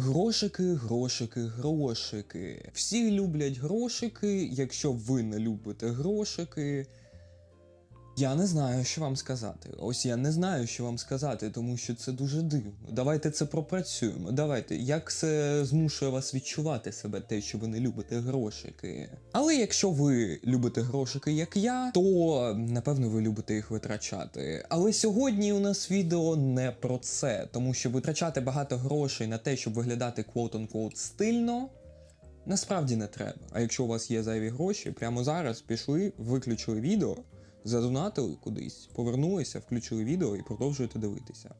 Грошики, грошики, грошики. Всі люблять грошики. Якщо ви не любите грошики. Я не знаю, що вам сказати. Ось я не знаю, що вам сказати, тому що це дуже дивно. Давайте це пропрацюємо. Давайте, як це змушує вас відчувати себе, те, що ви не любите грошики. Але якщо ви любите грошики, як я, то напевно ви любите їх витрачати. Але сьогодні у нас відео не про це, тому що витрачати багато грошей на те, щоб виглядати quote-unquote стильно. Насправді не треба. А якщо у вас є зайві гроші, прямо зараз пішли, виключили відео, задонатили кудись, повернулися, включили відео і продовжуєте дивитися.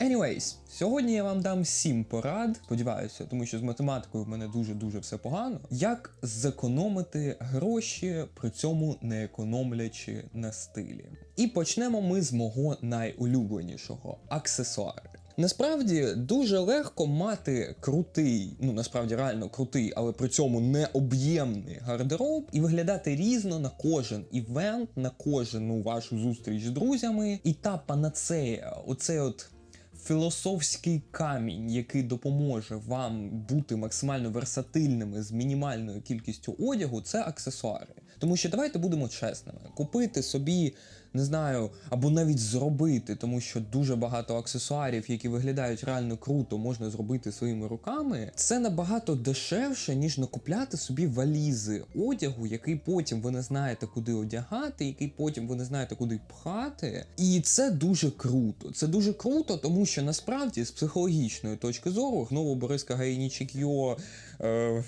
Anyways, сьогодні я вам дам 7 порад, сподіваюся, тому що з математикою в мене дуже-дуже все погано. Як зекономити гроші, при цьому не економлячи на стилі. І почнемо ми з мого найулюбленішого аксесуари. Насправді дуже легко мати крутий, ну насправді реально крутий, але при цьому необ'ємний гардероб і виглядати різно на кожен івент, на кожну вашу зустріч з друзями. І та панацея, оцей от філософський камінь, який допоможе вам бути максимально версатильними з мінімальною кількістю одягу, це аксесуари. Тому що давайте будемо чесними, купити собі. Не знаю, або навіть зробити, тому що дуже багато аксесуарів, які виглядають реально круто, можна зробити своїми руками. Це набагато дешевше, ніж накупляти собі валізи одягу, який потім ви не знаєте, куди одягати, який потім ви не знаєте, куди пхати. І це дуже круто. Це дуже круто, тому що насправді з психологічної точки зору знову Бориска е,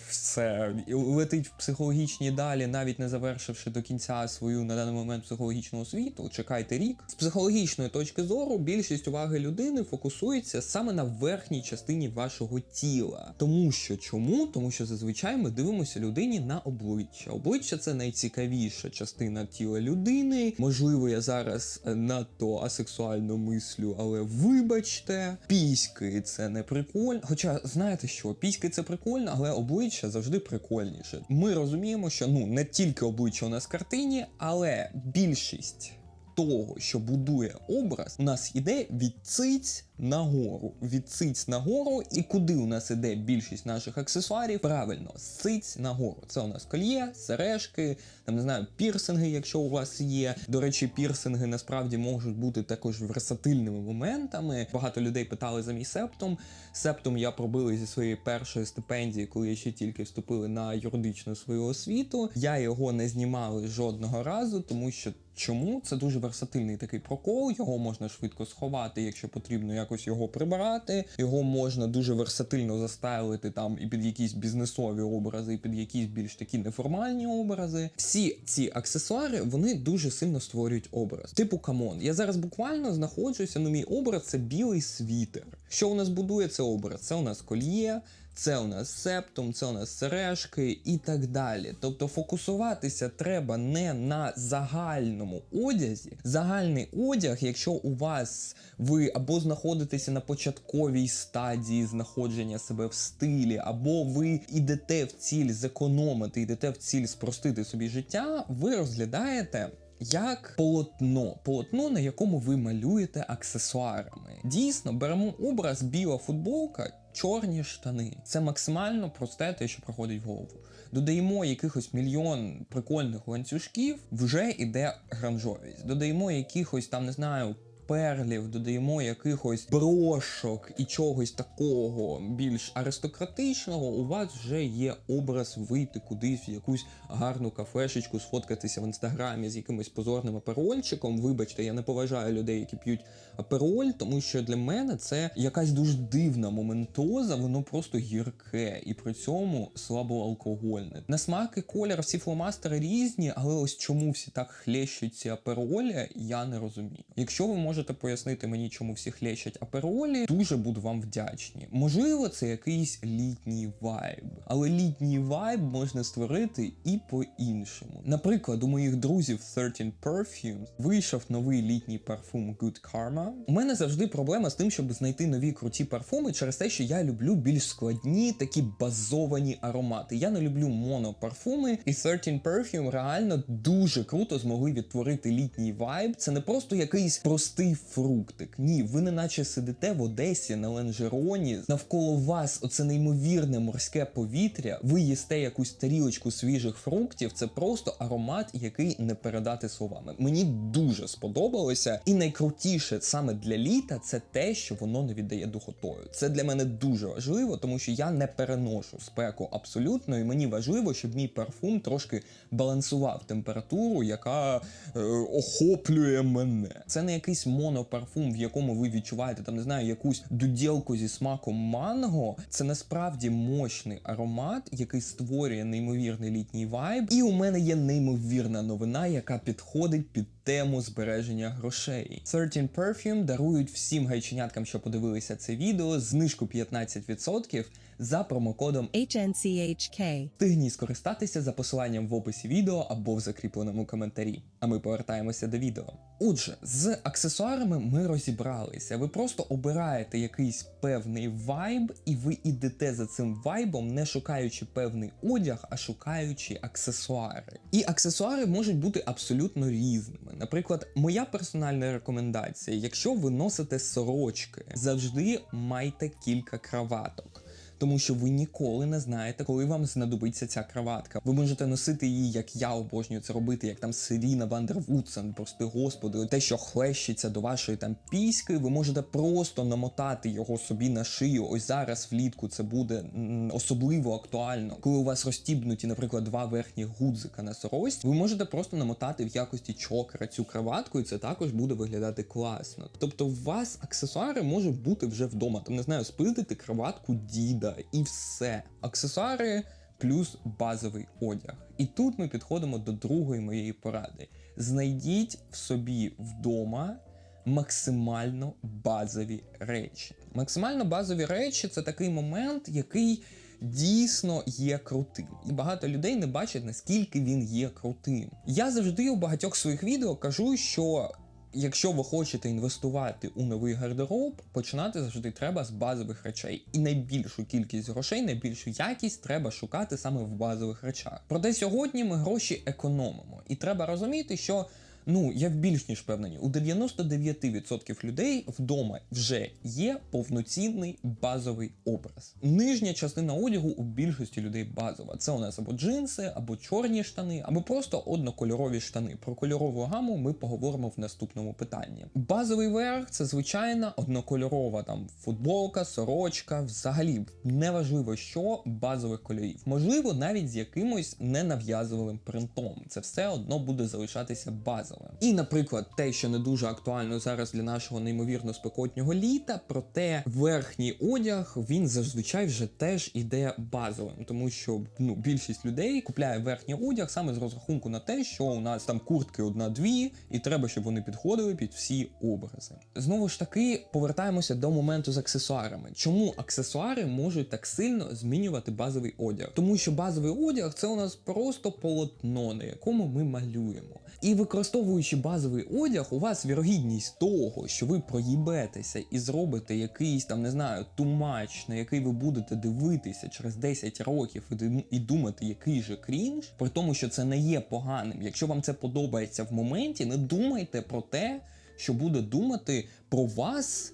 все летить в психологічні далі, навіть не завершивши до кінця свою на даний момент психологічну освіту. Чекайте рік. З психологічної точки зору більшість уваги людини фокусується саме на верхній частині вашого тіла. Тому що чому? Тому що зазвичай ми дивимося людині на обличчя. Обличчя це найцікавіша частина тіла людини. Можливо, я зараз е, надто асексуально мислю, але вибачте, піськи це не прикольно. Хоча знаєте що, піськи це прикольно, але обличчя завжди прикольніше. Ми розуміємо, що ну не тільки обличчя у нас в картині, але більшість. Того, що будує образ, у нас іде від циць нагору. Від циць нагору, і куди у нас іде більшість наших аксесуарів? Правильно, з циць нагору. Це у нас кольє, сережки, там не знаю, пірсинги, якщо у вас є. До речі, пірсинги насправді можуть бути також версатильними моментами. Багато людей питали за мій септум. Септум я пробив зі своєї першої стипендії, коли я ще тільки вступили на юридичну свою освіту. Я його не знімав жодного разу, тому що. Чому це дуже версатильний такий прокол? Його можна швидко сховати, якщо потрібно якось його прибирати. Його можна дуже версатильно застайлити там і під якісь бізнесові образи, і під якісь більш такі неформальні образи. Всі ці аксесуари вони дуже сильно створюють образ. Типу камон. Я зараз буквально знаходжуся. Ну, мій образ це білий світер. Що у нас будує це образ? Це у нас кольє. Це у нас септум, це у нас сережки і так далі. Тобто фокусуватися треба не на загальному одязі. Загальний одяг, якщо у вас ви або знаходитеся на початковій стадії знаходження себе в стилі, або ви йдете в ціль зекономити, йдете в ціль спростити собі життя, ви розглядаєте. Як полотно, полотно, на якому ви малюєте аксесуарами. Дійсно, беремо образ біла футболка, чорні штани. Це максимально просте те, що проходить в голову. Додаємо якихось мільйон прикольних ланцюжків, вже іде гранжовість. Додаємо якихось там, не знаю. Перлів, додаємо якихось брошок і чогось такого більш аристократичного, у вас вже є образ вийти кудись в якусь гарну кафешечку, сфоткатися в інстаграмі з якимось позорним аперольчиком. Вибачте, я не поважаю людей, які п'ють апероль, тому що для мене це якась дуже дивна моментоза, воно просто гірке і при цьому слабоалкогольне. На смак і колір всі фломастери різні, але ось чому всі так хлещуть ці аперолі, я не розумію. Якщо ви можете пояснити мені, чому всі хлещать аперолі, дуже буду вам вдячні. Можливо, це якийсь літній вайб, але літній вайб можна створити і по-іншому. Наприклад, у моїх друзів 13 Perfumes вийшов новий літній парфум Good Karma. У мене завжди проблема з тим, щоб знайти нові круті парфуми через те, що я люблю більш складні, такі базовані аромати. Я не люблю монопарфуми, і 13 Perfume реально дуже круто змогли відтворити літній вайб. Це не просто якийсь простий простий фруктик. Ні, ви не наче сидите в Одесі на ланжероні. Навколо вас оце неймовірне морське повітря. Ви їсте якусь тарілочку свіжих фруктів. Це просто аромат, який не передати словами. Мені дуже сподобалося, і найкрутіше саме для літа це те, що воно не віддає духотою. Це для мене дуже важливо, тому що я не переношу спеку абсолютно, і мені важливо, щоб мій парфум трошки балансував температуру, яка е, охоплює мене. Це не якийсь монопарфум, в якому ви відчуваєте там, не знаю, якусь дуділку зі смаком манго. Це насправді мощний аромат, який створює неймовірний літній вайб. І у мене є неймовірна новина, яка підходить під тему збереження грошей. 13 Perfume дарують всім гайченяткам, що подивилися це відео, знижку 15% за промокодом HNCHK. Встигніть скористатися за посиланням в описі відео або в закріпленому коментарі. А ми повертаємося до відео. Отже, з аксесуарами ми розібралися. Ви просто обираєте якийсь певний вайб, і ви йдете за цим вайбом, не шукаючи певний одяг, а шукаючи аксесуари. І аксесуари можуть бути абсолютно різними. Наприклад, моя персональна рекомендація: якщо ви носите сорочки, завжди майте кілька краваток тому що ви ніколи не знаєте, коли вам знадобиться ця краватка. Ви можете носити її, як я обожнюю це робити, як там Селіна Вандервудсен, прости господи, те, що хлещиться до вашої там піськи, ви можете просто намотати його собі на шию. Ось зараз влітку це буде особливо актуально, коли у вас розтібнуті, наприклад, два верхні гудзика на сорочці, ви можете просто намотати в якості чокера цю краватку, і це також буде виглядати класно. Тобто, у вас аксесуари можуть бути вже вдома. Там не знаю, спиздити краватку діда і все. Аксесуари плюс базовий одяг. І тут ми підходимо до другої моєї поради: знайдіть в собі вдома максимально базові речі. Максимально базові речі це такий момент, який. Дійсно є крутим, і багато людей не бачать наскільки він є крутим. Я завжди у багатьох своїх відео кажу, що якщо ви хочете інвестувати у новий гардероб, починати завжди треба з базових речей. І найбільшу кількість грошей, найбільшу якість треба шукати саме в базових речах. Проте сьогодні ми гроші економимо, і треба розуміти, що. Ну, я більш ніж впевнений, у 99% людей вдома вже є повноцінний базовий образ. Нижня частина одягу у більшості людей базова. Це у нас або джинси, або чорні штани, або просто однокольорові штани. Про кольорову гаму ми поговоримо в наступному питанні. Базовий верх це звичайна однокольорова там футболка, сорочка, взагалі неважливо, що базових кольорів. Можливо, навіть з якимось ненав'язувалим принтом. Це все одно буде залишатися базовим. І, наприклад, те, що не дуже актуально зараз для нашого неймовірно спекотнього літа, проте верхній одяг він зазвичай вже теж іде базовим, тому що ну більшість людей купляє верхній одяг саме з розрахунку на те, що у нас там куртки одна-дві, і треба, щоб вони підходили під всі образи. Знову ж таки, повертаємося до моменту з аксесуарами. Чому аксесуари можуть так сильно змінювати базовий одяг? Тому що базовий одяг це у нас просто полотно, на якому ми малюємо. І використовуючи базовий одяг, у вас вірогідність того, що ви проїбетеся і зробите якийсь там, не знаю, тумач, на який ви будете дивитися через 10 років і дум- і думати, який же крінж, при тому, що це не є поганим. Якщо вам це подобається в моменті, не думайте про те. Що буде думати про вас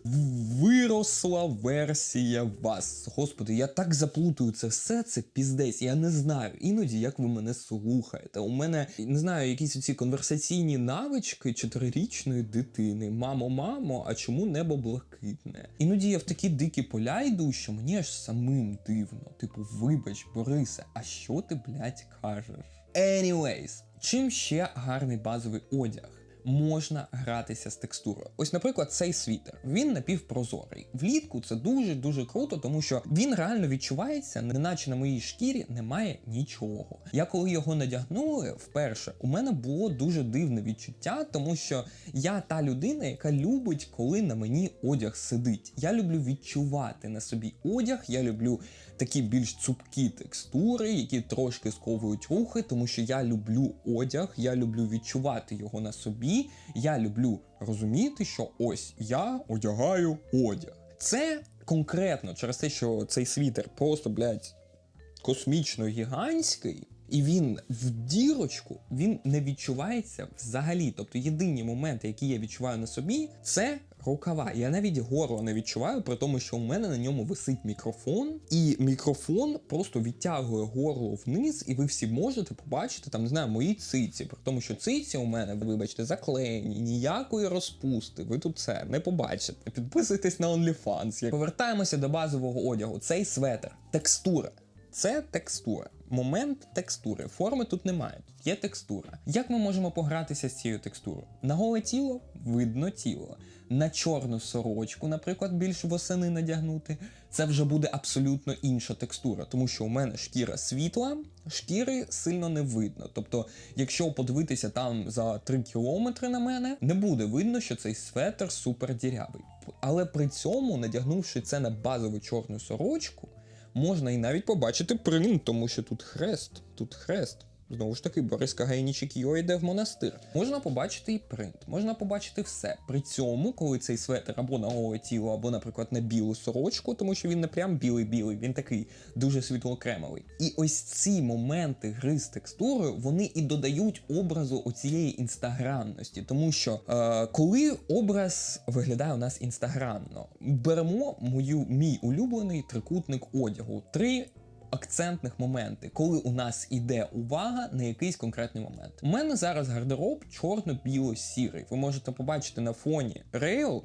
виросла версія вас. Господи, я так заплутую це все, це піздець. Я не знаю іноді, як ви мене слухаєте. У мене не знаю, якісь ці конверсаційні навички чотирирічної дитини. Мамо, мамо, а чому небо блакитне? Іноді я в такі дикі поля йду, що мені аж самим дивно. Типу, вибач, Борисе, а що ти, блядь, кажеш? Anyways, чим ще гарний базовий одяг? Можна гратися з текстурою. Ось, наприклад, цей світер. Він напівпрозорий. Влітку це дуже дуже круто, тому що він реально відчувається, неначе на моїй шкірі немає нічого. Я коли його надягнули вперше, у мене було дуже дивне відчуття, тому що я та людина, яка любить, коли на мені одяг сидить. Я люблю відчувати на собі одяг, я люблю такі більш цупкі текстури, які трошки сковують рухи, тому що я люблю одяг, я люблю відчувати його на собі. Я люблю розуміти, що ось я одягаю одяг. Це конкретно через те, що цей світер просто, блядь, космічно гігантський. І він в дірочку він не відчувається взагалі. Тобто єдині моменти, які я відчуваю на собі, це рукава. Я навіть горло не відчуваю, при тому, що у мене на ньому висить мікрофон, і мікрофон просто відтягує горло вниз, і ви всі можете побачити там, не знаю, мої циці. При тому, що циці у мене, вибачте, заклеєні, ніякої розпусти. Ви тут це не побачите. Підписуйтесь на OnlyFans. Повертаємося до базового одягу. Цей светр, текстура. Це текстура. Момент текстури. Форми тут немає. Є текстура. Як ми можемо погратися з цією текстурою? На голе тіло видно тіло. На чорну сорочку, наприклад, більш восени надягнути. Це вже буде абсолютно інша текстура, тому що у мене шкіра світла, шкіри сильно не видно. Тобто, якщо подивитися там за 3 кілометри на мене, не буде видно, що цей светр супер дірявий. Але при цьому, надягнувши це на базову чорну сорочку, можна і навіть побачити принт, тому що тут хрест, тут хрест. Знову ж таки, Борис Кагайнічик Йо йде в монастир. Можна побачити і принт, можна побачити все. При цьому, коли цей светр або на голе тіло, або, наприклад, на білу сорочку, тому що він не прям білий-білий, він такий дуже світлокремовий. І ось ці моменти гри з текстурою, вони і додають образу оцієї інстаграмності. Тому що е, коли образ виглядає у нас інстаграмно, беремо мою мій улюблений трикутник одягу. Три акцентних моменти, коли у нас іде увага на якийсь конкретний момент. У мене зараз гардероб чорно-біло-сірий. Ви можете побачити на фоні рейл.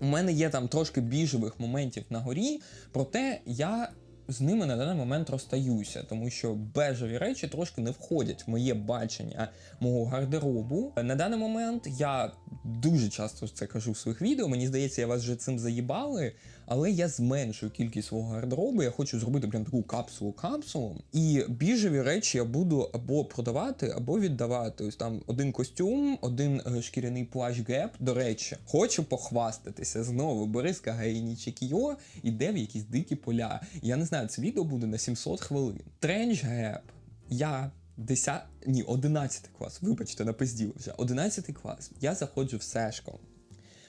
У мене є там трошки біжевих моментів на горі, проте я з ними на даний момент розстаюся, тому що бежеві речі трошки не входять в моє бачення мого гардеробу. На даний момент я дуже часто це кажу в своїх відео. Мені здається, я вас вже цим заїбали, але я зменшую кількість свого гардеробу. Я хочу зробити прям таку капсулу капсулу. І біжеві речі я буду або продавати, або віддавати. Ось там один костюм, один е, шкіряний плащ геп. До речі, хочу похвастатися знову. Борис Кагайнічик Йо іде в якісь дикі поля. Я не знаю, це відео буде на 700 хвилин. Тренч геп. Я 10, ні, 11 клас, вибачте, напиздів вже. 11 клас. Я заходжу в сешко.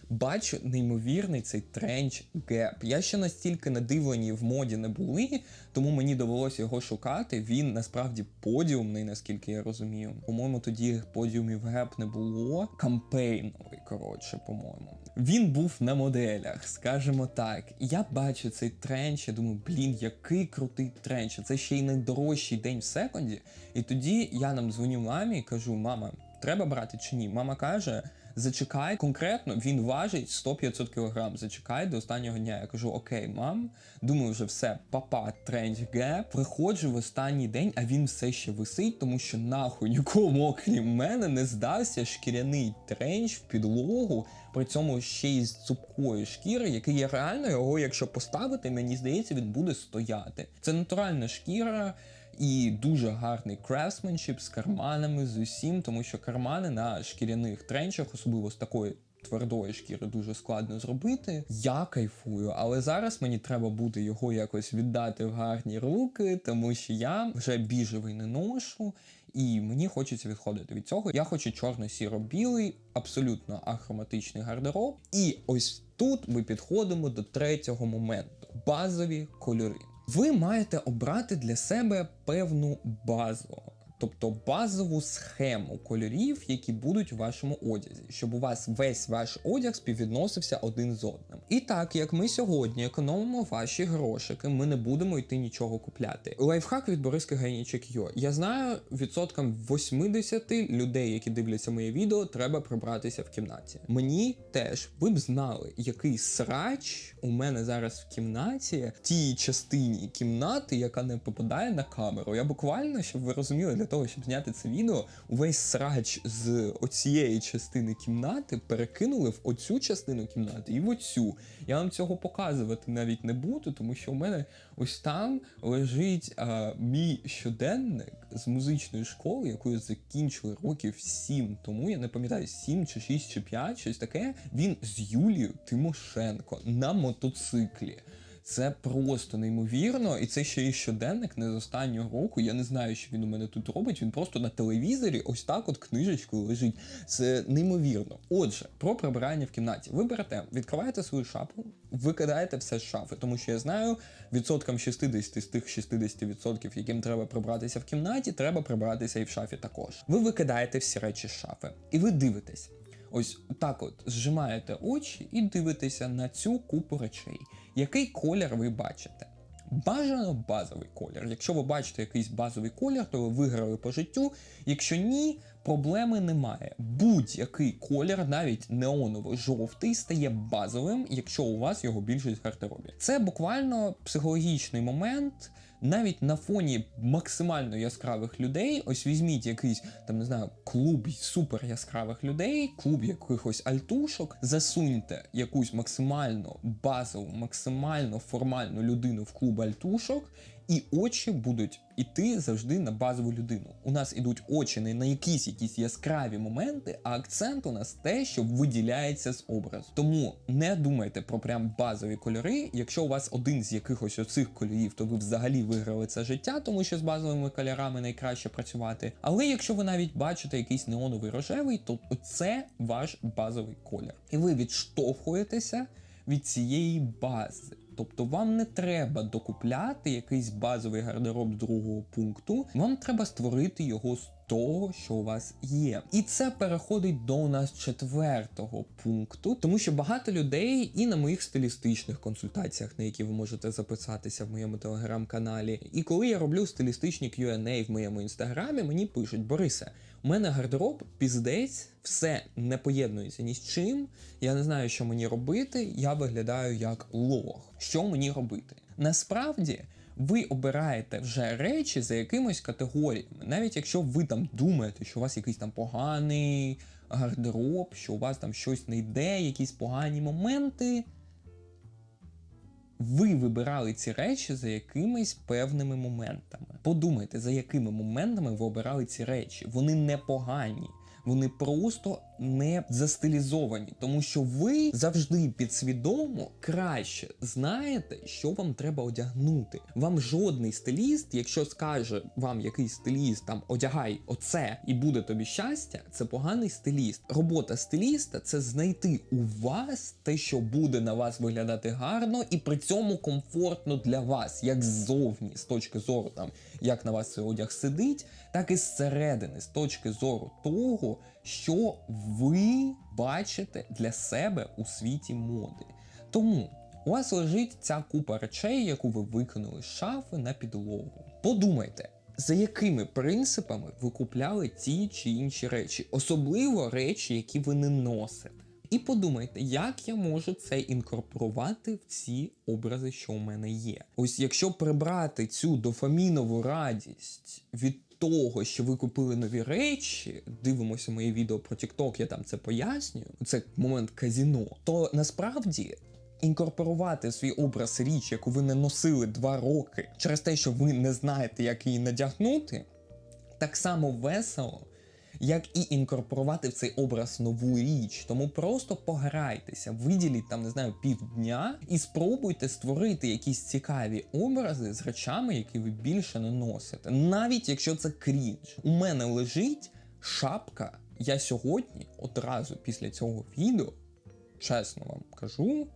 Бачу неймовірний цей тренч геп. Я ще настільки надивлені в моді не були, тому мені довелося його шукати. Він насправді подіумний, наскільки я розумію. По-моєму, тоді подіумів геп не було. Кампейновий, коротше, по-моєму. Він був на моделях, скажімо так. Я бачу цей тренч, я думаю, блін, який крутий тренч. Це ще й найдорожчий день в секунді. І тоді я нам дзвоню мамі і кажу: мама, треба брати чи ні? Мама каже. Зачекай, конкретно він важить 100-500 кг. Зачекай до останнього дня. Я кажу: Окей, мам, думаю, вже все, папа, тренч геп. Приходжу в останній день, а він все ще висить, тому що нахуй нікому, окрім мене, не здався шкіряний тренч в підлогу, при цьому ще й з цупкої шкіри, який я реально його, якщо поставити, мені здається, він буде стояти. Це натуральна шкіра. І дуже гарний крафтсменшіп з карманами, з усім, тому що кармани на шкіряних тренчах, особливо з такої твердої шкіри, дуже складно зробити. Я кайфую, але зараз мені треба буде його якось віддати в гарні руки, тому що я вже біжевий не ношу. І мені хочеться відходити від цього. Я хочу чорно-сіро-білий, абсолютно ахроматичний гардероб. І ось тут ми підходимо до третього моменту: базові кольори. Ви маєте обрати для себе певну базу, тобто базову схему кольорів, які будуть у вашому одязі, щоб у вас весь ваш одяг співвідносився один з одним. І так як ми сьогодні економимо ваші грошики, ми не будемо йти нічого купляти. Лайфхак від Бориски Гайнічик Йо. Я знаю, відсоткам 80 людей, які дивляться моє відео, треба прибратися в кімнаті. Мені теж ви б знали, який срач у мене зараз в кімнаті, тій частині кімнати, яка не попадає на камеру. Я буквально, щоб ви розуміли, для того, щоб зняти це відео, увесь срач з оцієї частини кімнати перекинули в оцю частину кімнати і в оцю. Я вам цього показувати навіть не буду, тому що у мене ось там лежить а, мій щоденник з музичної школи, яку я закінчили років 7 тому. Я не пам'ятаю 7 чи 6 чи 5, щось таке. Він з Юлією Тимошенко на мотоциклі. Це просто неймовірно, і це ще і щоденник не з останнього року. Я не знаю, що він у мене тут робить. Він просто на телевізорі, ось так, от книжечкою лежить. Це неймовірно. Отже, про прибирання в кімнаті. Ви берете, відкриваєте свою шапу, викидаєте все з шафи, тому що я знаю, відсоткам 60 з тих 60%, яким треба прибратися в кімнаті, треба прибратися і в шафі також. Ви викидаєте всі речі з шафи, і ви дивитесь. Ось так от зжимаєте очі і дивитеся на цю купу речей. Який колір ви бачите? Бажано базовий колір. Якщо ви бачите якийсь базовий колір, то ви виграли по життю. Якщо ні, проблеми немає. Будь-який колір, навіть неоново-жовтий, стає базовим, якщо у вас його більшість в гардеробі. Це буквально психологічний момент. Навіть на фоні максимально яскравих людей, ось візьміть якийсь там не знаю клуб супер яскравих людей, клуб якихось альтушок, засуньте якусь максимально базову, максимально формальну людину в клуб альтушок, і очі будуть іти завжди на базову людину. У нас ідуть очі не на якісь якісь яскраві моменти, а акцент у нас те, що виділяється з образу. Тому не думайте про прям базові кольори. Якщо у вас один з якихось оцих кольорів, то ви взагалі виграли це життя, тому що з базовими кольорами найкраще працювати. Але якщо ви навіть бачите якийсь неоновий рожевий, то це ваш базовий колір. І ви відштовхуєтеся від цієї бази. Тобто вам не треба докупляти якийсь базовий гардероб з другого пункту, вам треба створити його з того, що у вас є. І це переходить до у нас четвертого пункту, тому що багато людей і на моїх стилістичних консультаціях, на які ви можете записатися в моєму телеграм-каналі. І коли я роблю стилістичні Q&A в моєму інстаграмі, мені пишуть: Борисе, у мене гардероб піздець, все не поєднується ні з чим. Я не знаю, що мені робити. Я виглядаю як лох. Що мені робити? Насправді. Ви обираєте вже речі за якимось категоріями, навіть якщо ви там думаєте, що у вас якийсь там поганий гардероб, що у вас там щось не йде, якісь погані моменти. Ви вибирали ці речі за якимись певними моментами. Подумайте, за якими моментами ви обирали ці речі. Вони не погані. Вони просто не застилізовані, тому що ви завжди підсвідомо краще знаєте, що вам треба одягнути. Вам жодний стиліст, якщо скаже вам якийсь стиліст, там одягай оце і буде тобі щастя, це поганий стиліст. Робота стиліста це знайти у вас те, що буде на вас виглядати гарно, і при цьому комфортно для вас, як ззовні, з точки зору там, як на вас цей одяг сидить, так і зсередини, з точки зору того, що ви бачите для себе у світі моди. Тому у вас лежить ця купа речей, яку ви викинули з шафи на підлогу. Подумайте. За якими принципами ви купляли ті чи інші речі, особливо речі, які ви не носите. І подумайте, як я можу це інкорпорувати в ці образи, що у мене є. Ось якщо прибрати цю дофамінову радість від того, що ви купили нові речі, дивимося моє відео про TikTok, я там це пояснюю. Це момент казіно. То насправді. Інкорпорувати свій образ річ, яку ви не носили два роки, через те, що ви не знаєте, як її надягнути, так само весело, як і інкорпорувати в цей образ нову річ. Тому просто пограйтеся, виділіть там, не знаю, півдня і спробуйте створити якісь цікаві образи з речами, які ви більше не носите. Навіть якщо це крінж. У мене лежить шапка. Я сьогодні, одразу після цього відео, чесно вам кажу.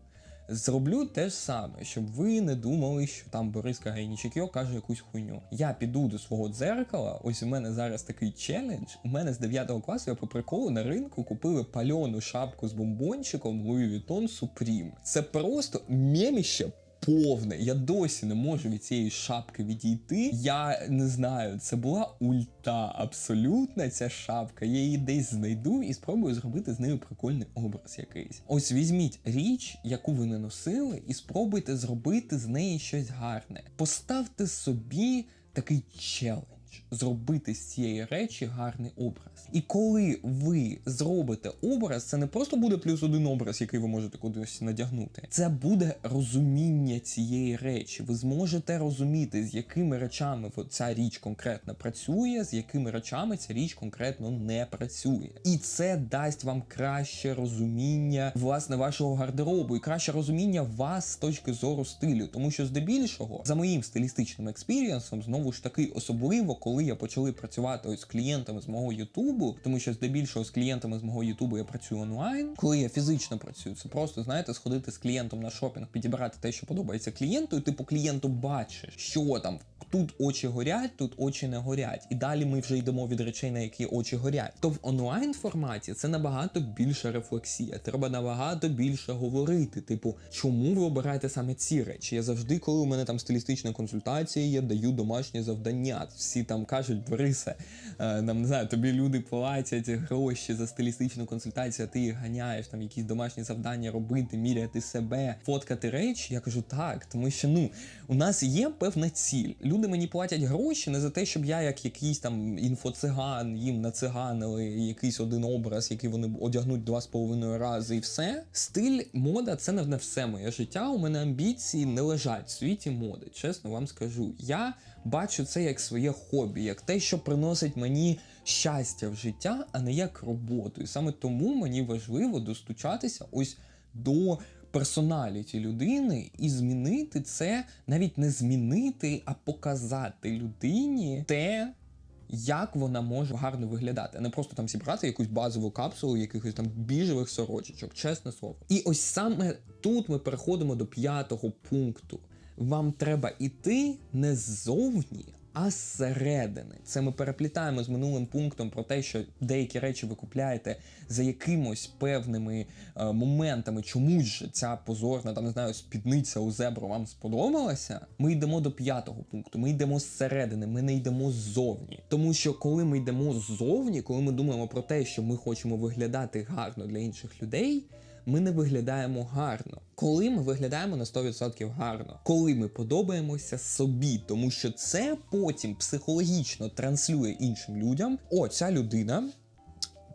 Зроблю те ж саме, щоб ви не думали, що там Борис Кагайнічик каже якусь хуйню. Я піду до свого дзеркала. Ось у мене зараз такий челендж. У мене з 9 класу я по приколу на ринку купили пальону шапку з бомбончиком Louis Vuitton Supreme. Це просто мєміще повне. Я досі не можу від цієї шапки відійти. Я не знаю, це була ульта абсолютна ця шапка. Я її десь знайду і спробую зробити з нею прикольний образ якийсь. Ось візьміть річ, яку ви не носили, і спробуйте зробити з неї щось гарне. Поставте собі такий челендж. Челендж зробити з цієї речі гарний образ. І коли ви зробите образ, це не просто буде плюс один образ, який ви можете кудись надягнути. Це буде розуміння цієї речі. Ви зможете розуміти, з якими речами ця річ конкретно працює, з якими речами ця річ конкретно не працює. І це дасть вам краще розуміння власне вашого гардеробу і краще розуміння вас з точки зору стилю. Тому що здебільшого, за моїм стилістичним експірієнсом, знову ж таки, особливо коли я почали працювати ось з клієнтами з мого Ютубу, тому що здебільшого з клієнтами з мого Ютубу я працюю онлайн. Коли я фізично працюю, це просто знаєте, сходити з клієнтом на шопінг, підібрати те, що подобається клієнту, і типу клієнту бачиш, що там. Тут очі горять, тут очі не горять, і далі ми вже йдемо від речей, на які очі горять. То в онлайн форматі це набагато більша рефлексія. Треба набагато більше говорити. Типу, чому ви обираєте саме ці речі? Я завжди, коли у мене там стилістична консультація, я даю домашні завдання. Всі там кажуть, Борисе, е, нам не знаю, тобі люди платять гроші за стилістичну консультацію, а ти їх ганяєш там якісь домашні завдання робити, міряти себе, фоткати речі. Я кажу так, тому що ну у нас є певна ціль. Люди мені платять гроші не за те, щоб я, як якийсь там інфоциган, їм нациганили якийсь один образ, який вони одягнуть два з половиною рази, і все. Стиль, мода це не все моє життя. У мене амбіції не лежать в світі моди. Чесно вам скажу. Я бачу це як своє хобі, як те, що приносить мені щастя в життя, а не як роботу. І саме тому мені важливо достучатися ось до персоналіті людини і змінити це, навіть не змінити, а показати людині те. Як вона може гарно виглядати, а не просто там зібрати якусь базову капсулу якихось там біжевих сорочечок, чесне слово. І ось саме тут ми переходимо до п'ятого пункту. Вам треба іти не ззовні, а зсередини. Це ми переплітаємо з минулим пунктом про те, що деякі речі ви купляєте за якимось певними е, моментами. Чомусь же ця позорна, там не знаю, спідниця у зебру вам сподобалася. Ми йдемо до п'ятого пункту. Ми йдемо зсередини, ми не йдемо ззовні. Тому що коли ми йдемо ззовні, коли ми думаємо про те, що ми хочемо виглядати гарно для інших людей. Ми не виглядаємо гарно. Коли ми виглядаємо на 100% гарно, коли ми подобаємося собі, тому що це потім психологічно транслює іншим людям. О, ця людина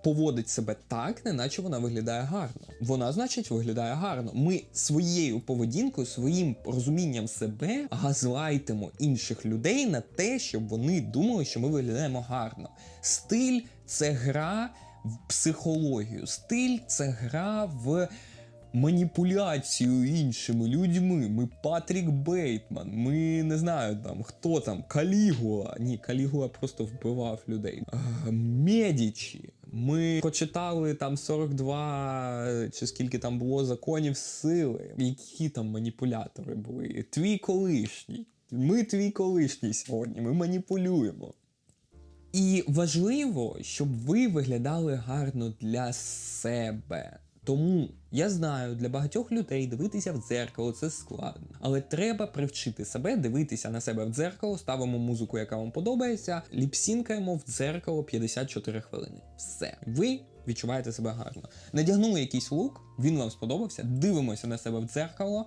поводить себе так, неначе вона виглядає гарно. Вона, значить, виглядає гарно. Ми своєю поведінкою, своїм розумінням себе газлайтимо інших людей на те, щоб вони думали, що ми виглядаємо гарно. Стиль це гра психологію. Стиль це гра в маніпуляцію іншими людьми. Ми Патрік Бейтман, ми не знаю там хто там, Калігула. Ні, Калігула просто вбивав людей. Медічі. Ми прочитали там 42 чи скільки там було законів сили. Які там маніпулятори були? Твій колишній. Ми твій колишній сьогодні. Ми маніпулюємо. І важливо, щоб ви виглядали гарно для себе. Тому я знаю, для багатьох людей дивитися в дзеркало це складно, але треба привчити себе дивитися на себе в дзеркало, ставимо музику, яка вам подобається, ліпсінкаємо в дзеркало 54 хвилини. Все, ви відчуваєте себе гарно. Надягнули якийсь лук, він вам сподобався. Дивимося на себе в дзеркало,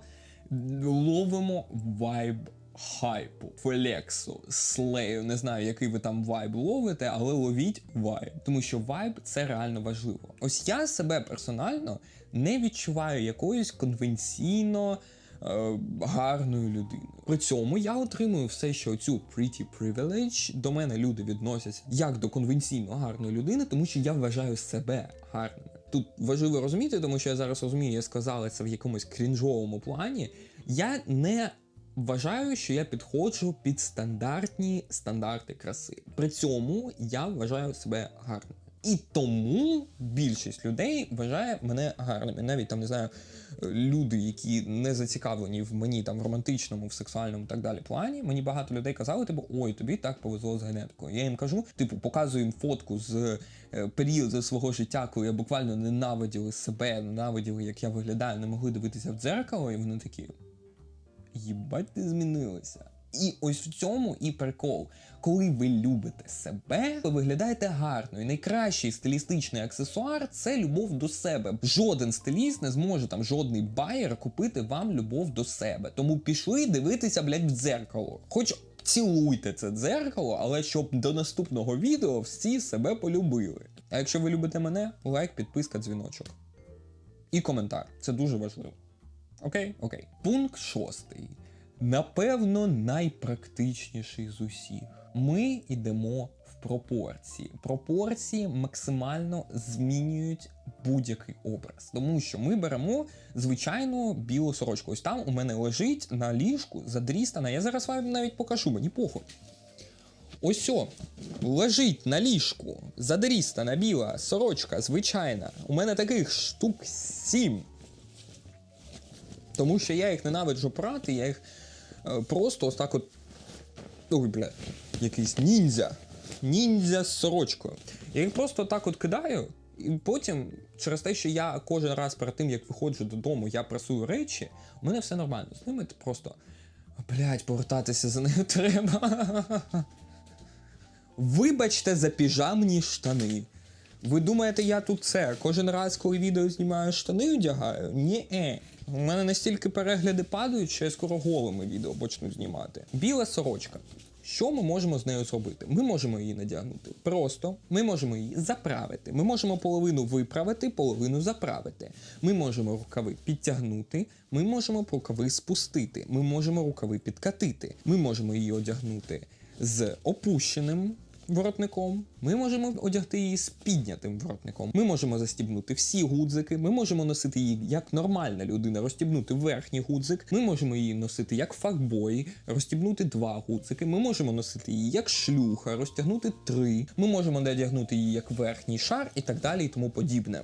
ловимо вайб хайпу, флексу, слею. Не знаю, який ви там вайб ловите, але ловіть вайб. Тому що вайб це реально важливо. Ось я себе персонально не відчуваю якоюсь конвенційно. е, Гарною людиною. При цьому я отримую все, що цю pretty privilege до мене люди відносяться як до конвенційно гарної людини, тому що я вважаю себе гарним. Тут важливо розуміти, тому що я зараз розумію, я сказала це в якомусь крінжовому плані. Я не Вважаю, що я підходжу під стандартні стандарти краси. При цьому я вважаю себе гарним. І тому більшість людей вважає мене гарним. І навіть там не знаю, люди, які не зацікавлені в мені там в романтичному, в сексуальному так далі плані. Мені багато людей казали, типу, ой, тобі так повезло з генетикою. Я їм кажу, типу, показую їм фотку з е, періоду свого життя, коли я буквально ненавиділи себе, ненавиділи, як я виглядаю, не могли дивитися в дзеркало, і вони такі. Їбать, ти змінилася. І ось в цьому і прикол. Коли ви любите себе, ви виглядаєте гарно. І найкращий стилістичний аксесуар це любов до себе. Жоден стиліст не зможе там жодний байер купити вам любов до себе. Тому пішли дивитися, блядь, в дзеркало. Хоч цілуйте це дзеркало, але щоб до наступного відео всі себе полюбили. А якщо ви любите мене, лайк, підписка, дзвіночок. І коментар. Це дуже важливо. Окей? Окей. Пункт шостий. Напевно, найпрактичніший з усіх. Ми йдемо в пропорції. Пропорції максимально змінюють будь-який образ. Тому що ми беремо звичайну білу сорочку. Ось там у мене лежить на ліжку задрістана. Я зараз вам навіть покажу, мені похуй. Ось о, лежить на ліжку задрістана біла сорочка, звичайна. У мене таких штук сім. Тому що я їх ненавиджу прати, я їх е, просто ось так от. Ой, бля, якийсь ніндзя. Ніндзя з сорочкою. Я їх просто так от кидаю, і потім, через те, що я кожен раз перед тим, як виходжу додому, я прасую речі, у мене все нормально. З ними просто. Блять, повертатися за нею треба. Вибачте за піжамні штани. Ви думаєте, я тут це кожен раз, коли відео знімаю, штани одягаю? Ні. У мене настільки перегляди падають, що я скоро голими відео почну знімати. Біла сорочка. Що ми можемо з нею зробити? Ми можемо її надягнути. Просто ми можемо її заправити. Ми можемо половину виправити, половину заправити. Ми можемо рукави підтягнути, ми можемо рукави спустити, ми можемо рукави підкатити. Ми можемо її одягнути з опущеним воротником. Ми можемо одягти її з піднятим воротником. Ми можемо застібнути всі гудзики. Ми можемо носити її як нормальна людина, розстібнути верхній гудзик. Ми можемо її носити як факбой, розстібнути два гудзики. Ми можемо носити її як шлюха, розтягнути три. Ми можемо надягнути її як верхній шар і так далі, і тому подібне.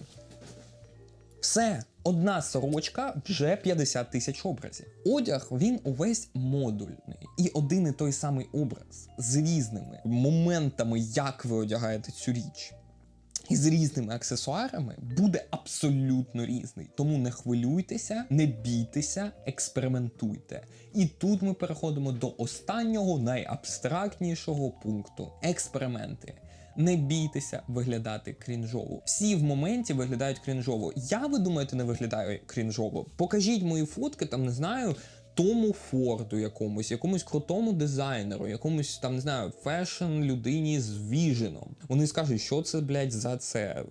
Все, одна сорочка вже 50 тисяч образів. Одяг він увесь модульний. І один і той самий образ з різними моментами, як ви одягаєте цю річ. І з різними аксесуарами буде абсолютно різний. Тому не хвилюйтеся, не бійтеся, експериментуйте. І тут ми переходимо до останнього найабстрактнішого пункту експерименти. Не бійтеся виглядати крінжово. Всі в моменті виглядають крінжово. Я, ви думаєте, не виглядаю крінжово? Покажіть мої фотки, там не знаю. Тому Форду якомусь, якомусь крутому дизайнеру, якомусь там не знаю, фешн людині з віженом. Вони скажуть, що це, блядь, за це е,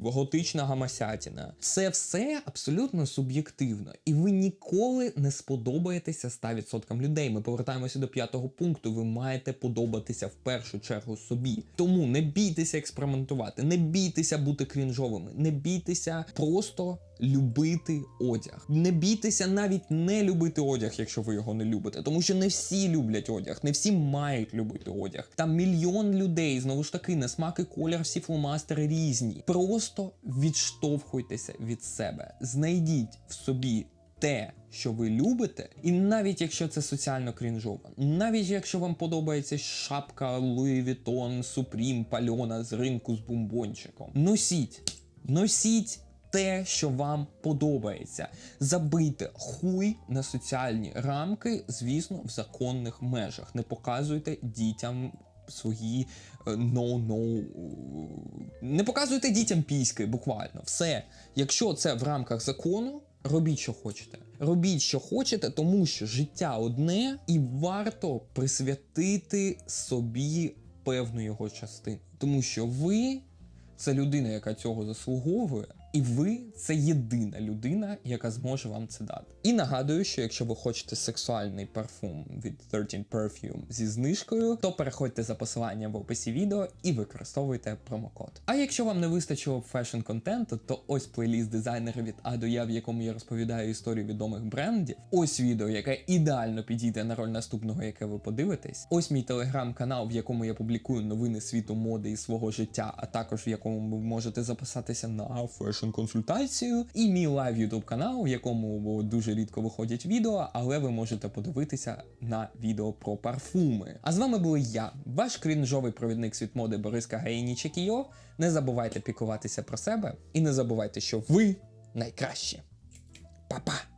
готична гамасятіна. Це все абсолютно суб'єктивно, і ви ніколи не сподобаєтеся 100% людей. Ми повертаємося до п'ятого пункту. Ви маєте подобатися в першу чергу собі. Тому не бійтеся експериментувати, не бійтеся бути крінжовими, не бійтеся просто любити одяг. Не бійтеся навіть не любити одяг, якщо ви його не любите. Тому що не всі люблять одяг, не всі мають любити одяг. Там мільйон людей, знову ж таки, на смак і колір, всі фломастери різні. Просто відштовхуйтеся від себе. Знайдіть в собі. Те, що ви любите, і навіть якщо це соціально крінжово, навіть якщо вам подобається шапка Louis Vuitton, Supreme, пальона з ринку з бомбончиком, носіть, носіть те, що вам подобається. Забийте хуй на соціальні рамки, звісно, в законних межах. Не показуйте дітям. Свої no-no. Не показуйте дітям піськи, буквально. Все. Якщо це в рамках закону, робіть, що хочете. Робіть, що хочете, тому що життя одне, і варто присвятити собі певну його частину. Тому що ви це людина, яка цього заслуговує. І ви це єдина людина, яка зможе вам це дати. І нагадую, що якщо ви хочете сексуальний парфум від 13 Perfume зі знижкою, то переходьте за посиланням в описі відео і використовуйте промокод. А якщо вам не вистачило фешн контенту, то ось плейліст дизайнера від А до Я, в якому я розповідаю історію відомих брендів. Ось відео, яке ідеально підійде на роль наступного, яке ви подивитесь. Ось мій телеграм-канал, в якому я публікую новини світу моди і свого життя, а також в якому ви можете записатися на фешн консультацію, і мій лайв ютуб канал, в якому дуже рідко виходять відео, але ви можете подивитися на відео про парфуми. А з вами був я, ваш крінжовий провідник світ моди Борис Гаїнічекіо. Не забувайте піклуватися про себе і не забувайте, що ви найкращі. Па-па!